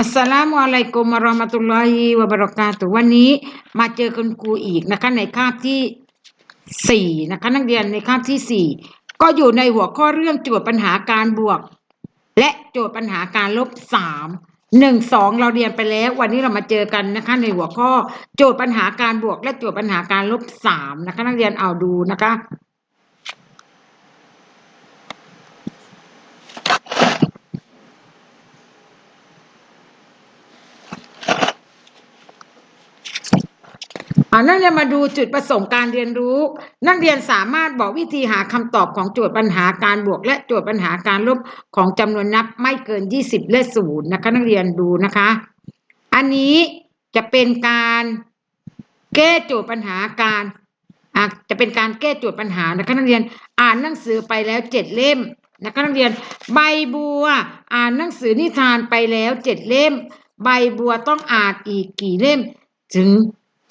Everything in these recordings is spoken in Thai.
อัสสลามุอะลัยกุมวะราะมะตุลลอฮิวะบะเราะกาตุวันนี้มาเจอคุณครูอีกนะคะ ในคาบที่สี่นะคะ นักเรียนในคาบที่สี่ก็อยู่ในหัวข้อเรื่องโจทย์ปัญหาการบวก และโจทย์ปัญหาการลบสามหนึ่งสองเราเรียนไปแล้ว วันนี้เรามาเจอกันนะคะ ในหัวข้อโจทย์ปัญหาการบวก และโจทย์ปัญหาการลบสามนะคะ นักเรียนเอาดูนะคะ นักเรียนมาดูจุดประสงค์การเรียนรู้ นักเรียนสามารถบอกวิธีหาคำตอบของโจทย์ปัญหาการบวก และโจทย์ปัญหาการลบของจำนวนนับไม่เกิน 20 และศูนย์นะคะ นักเรียนดูนะคะ อันนี้จะเป็นการแก้โจทย์ปัญหาการอะจะเป็นการแก้โจทย์ปัญหานะคะนักเรียนอ่านหนังสือไปแล้วเจ็ดเล่มนะคะนักเรียน ใบบัว อ่านหนังสือนิทานไปแล้วเจ็ดเล่ม ใบบัวต้องอ่านอีกกี่เล่ม ถึง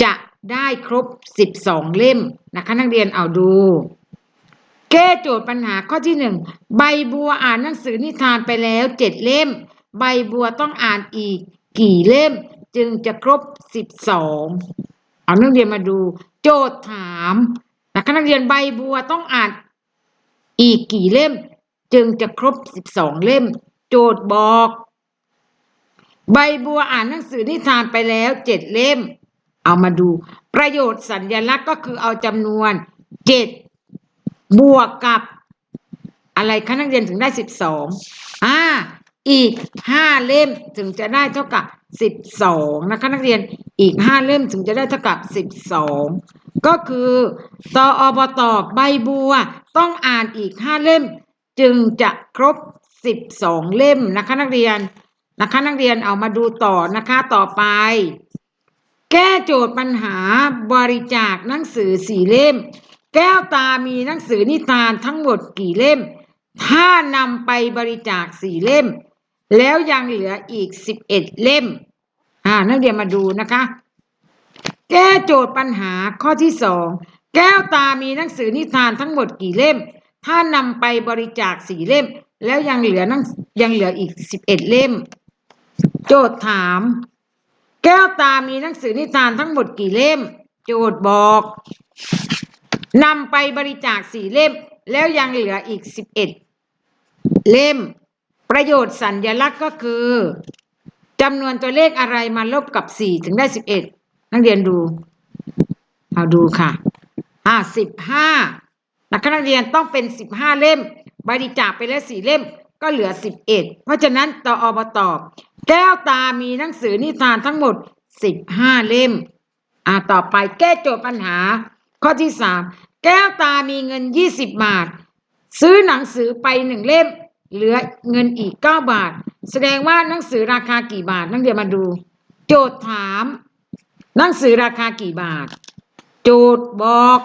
จะ ได้ครบ 12 เล่มนะคะนักเรียนเอาดู แก้โจทย์ปัญหาข้อที่หนึ่งใบบัวอ่านหนังสือนิทานไปแล้วเจ็ดเล่ม ใบบัวต้องอ่านอีก กี่เล่ม จึงจะครบ 12 เอานักเรียนมาดู โจทย์ถามนะคะนักเรียนใบบัวต้องอ่านอีกกี่เล่ม จึงจะครบ 12 เล่ม โจทย์บอก ใบบัวอ่านหนังสือนิทานไปแล้วเจ็ดเล่ม เอามาดู ประโยชน์สัญลักษณ์ก็คือเอาจำนวนเจ็ดบวกกับ อะไรคะนักเรียนถึงได้สิบสองอ่าอีกห้าเล่มถึงจะได้เท่ากับสิบสองนะคะนักเรียนอีกห้าเล่มถึงจะได้เท่ากับสิบสองก็คือตออบตอใบบัว ต้องอ่านอีกห้าเล่ม จึงจะครบสิบสองเล่มนะคะนักเรียนนะคะนักเรียนเอามาดูต่อนะคะต่อไป แก้โจทย์ปัญหาบริจาคหนังสือสี่เล่ม แก้วตามีหนังสือนิทานทั้งหมดกี่เล่ม ถ้านำไปบริจาคสี่เล่ม แล้วยังเหลืออีกสิบเอ็ดเล่ม อ่า นักเรียนมาดูนะคะ แก้โจทย์ปัญหาข้อที่สองแก้วตามีหนังสือนิทานทั้งหมดกี่เล่ม ถ้านำไปบริจาคสี่เล่ม แล้วยังเหลือนังยังเหลืออีกสิบเอ็ดเล่ม โจทย์ถาม แก้วตามีหนังสือนิทานทั้งหมดกี่เล่ม โจทย์บอกนำไปบริจาคสี่เล่ม แล้วยังเหลืออีกสิบเอ็ดเล่ม ประโยชน์สัญญลักษณ์ก็คือจำนวนตัวเลขอะไรมาลบกับสี่ถึงได้สิบเอ็ดนักเรียนดู เอาดูค่ะอ่าสิบห้านักนักเรียนต้องเป็นสิบห้าเล่ม บริจาคไปแล้วสี่เล่มก็เหลือสิบเอ็ดเพราะฉะนั้นตออบตอบ แก้วตามีหนังสือนิทานทั้งหมดสิบห้าเล่ม อ่าต่อไปแก้โจทย์ปัญหา ข้อที่สามแก้วตามีเงินยี่สิบบาท ซื้อหนังสือไปหนึ่งเล่ม เหลือเงินอีกเก้าบาท แสดงว่าหนังสือราคากี่บาท นักเรียนมาดู โจทย์ถาม หนังสือราคากี่บาท โจทย์บอก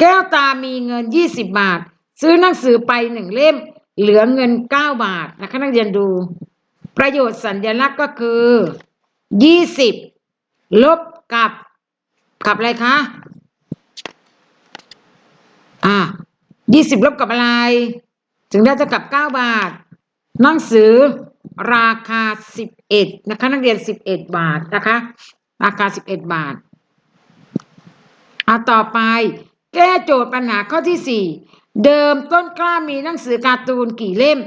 แก้วตามีเงินยี่สิบบาท ซื้อหนังสือไปหนึ่งเล่ม เหลือเงินเก้าบาทนะคะนักเรียนดู ประโยชน์สัญลักษณ์ก็คือยี่สิบลบกับ กับอะไรคะ อ่ายี่สิบลบกับอะไร ถึงได้เท่ากับเก้าบาท หนังสือราคาสิบเอ็ดนะคะ นักเรียนสิบเอ็ดบาทนะคะ ราคาสิบเอ็ดบาทอ่าต่อไป แก้โจทย์ปัญหาข้อที่สี่เดิมต้นกล้ามีหนังสือการ์ตูนกี่เล่ม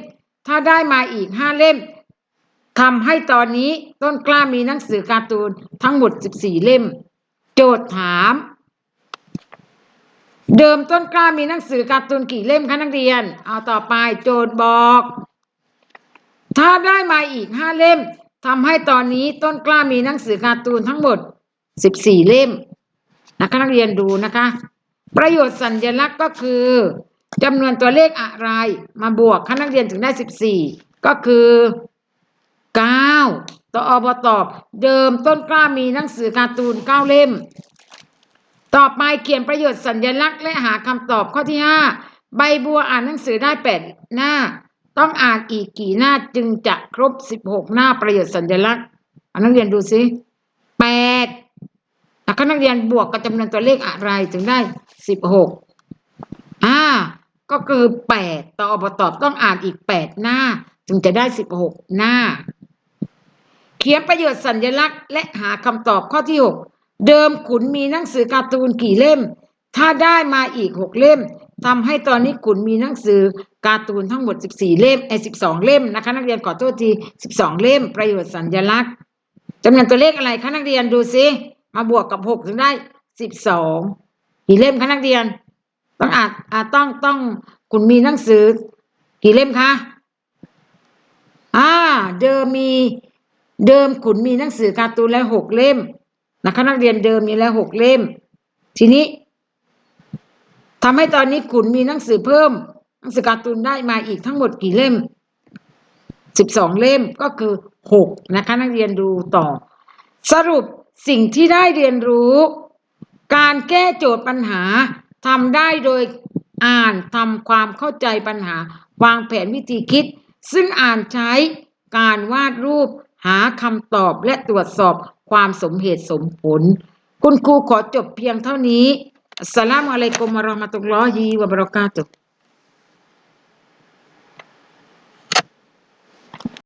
ถ้าได้มาอีกห้าเล่ม ทำให้ตอนนี้ต้นกล้ามีหนังสือการ์ตูนทั้งหมดสิบสี่เล่ม โจทย์ถาม เดิมต้นกล้ามีหนังสือการ์ตูนกี่เล่มคะนักเรียน เอาต่อไปโจทย์บอก ถ้าได้มาอีกห้าเล่มทำให้ตอนนี้ต้นกล้ามีหนังสือการ์ตูนทั้งหมดสิบสี่เล่มนะคะนักเรียนดูนะคะ ประโยชน์สัญลักษณ์ก็คือจำนวนตัวเลขอะไรมาบวกคะนักเรียนถึงได้สิบสี่ก็คือ เก้าต่ออบตอบ เดิมต้นกล้ามีหนังสือการ์ตูนเก้าเล่ม ต่อไปเขียนประโยชน์สัญลักษณ์และหาคำตอบข้อที่ห้าใบบัวอ่านหนังสือได้แปดหน้า ต้องอ่านอีกกี่หน้าจึงจะครบสิบหกหน้าประโยชน์สัญลักษณ์นักเรียนดูสิแปดแล้วก็นักเรียนบวกกับจำนวนตัวเลขอะไรถึงได้สิบหกอ่าก็คือแปดต่ออบตอบต้องอ่านอีกแปดหน้า ถึงจะได้สิบหกหน้า ขียนประโยชน์สัญลักษณ์และหาคำตอบข้อที่หกเดิมขุนมีหนังสือการ์ตูนกี่เล่ม ถ้าได้มาอีกหกเล่มทำให้ตอนนี้ขุนมีหนังสือการ์ตูนทั้งหมดสิบสี่เล่มไอ้สิบสองเล่มนะคะนักเรียนขอโทษทีสิบสองเล่ม ประโยชน์สัญลักษณ์จำนวนตัวเลขอะไรคะนักเรียนดูซิมาบวกกับหกถึงได้สิบสองกี่เล่มคะนักเรียน ต้องอ่านอ่าต้องต้องคุณมีหนังสือ กี่เล่มคะอ่าเดิมมี เดิมขุนมีหนังสือการ์ตูนแล้วหกเล่มนะคะนักเรียนเดิมมีแล้วหกเล่ม ทีนี้ทำให้ตอนนี้ขุนมีหนังสือเพิ่ม หนังสือการ์ตูนได้มาอีกทั้งหมดกี่เล่มสิบสองเล่มก็คือหกนะคะนักเรียนดูต่อ สรุปสิ่งที่ได้เรียนรู้ การแก้โจทย์ปัญหาทำได้โดยอ่านทำความเข้าใจปัญหา วางแผนวิธีคิด ซึ่งอ่านใช้การวาดรูป หาคำตอบและตรวจสอบความสมเหตุสมผล คุณครูขอจบเพียงเท่านี้สลามอะไรกุมวะเรามาตุลลอฮิวะบรากาตุ